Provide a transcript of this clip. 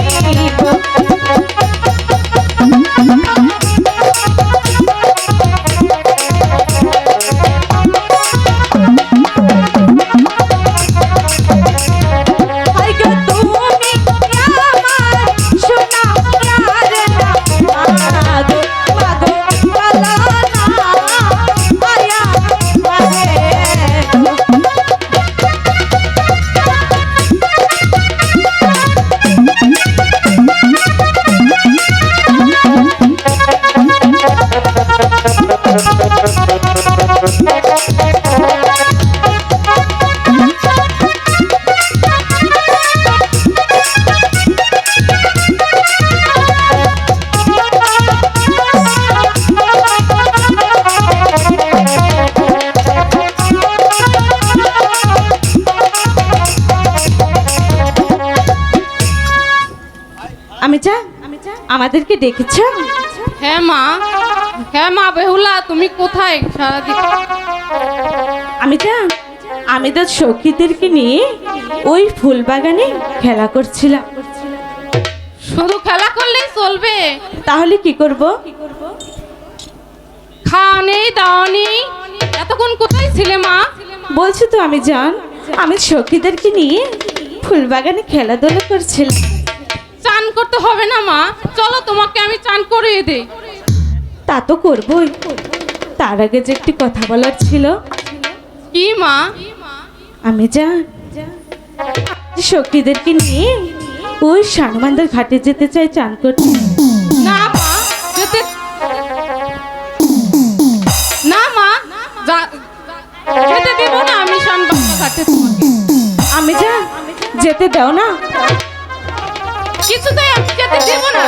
Thank you. আমাদেরকে ডেকেছ? হ্যাঁ মা। হ্যাঁ মা বেহুলা তুমি কোথায়? সারাদিন আমি যা আমি তো সখীদেরকে নিয়ে ওই ফুল বাগানে খেলা করছিলাম। শুধু খেলা করলেই চলবে? তাহলে কি করব? খাওয়া নেই দাওয়া নেই এতক্ষণ কোথায় ছিলে মা? বলছি তো আমি জান আমি সখীদেরকে নিয়ে ফুল বাগানে খেলাধুলা করছিলাম। চান করতে হবে না মা। চলো তোমাকে আমি চান করিয়ে দেই। তা তো করবই। তার আগে যে একটি কথা বলার ছিল। কি মা? আমি যা শক্তিদেরকে নিয়ে ওই সানুমানদের ঘাটে যেতে চাই চান করতে। না মা যেতে না মা যেতে দেব না আমি শানবাসা ঘাটে আমি যা যেতে দাও না। কিছুতেই আমি যেতে দেব না।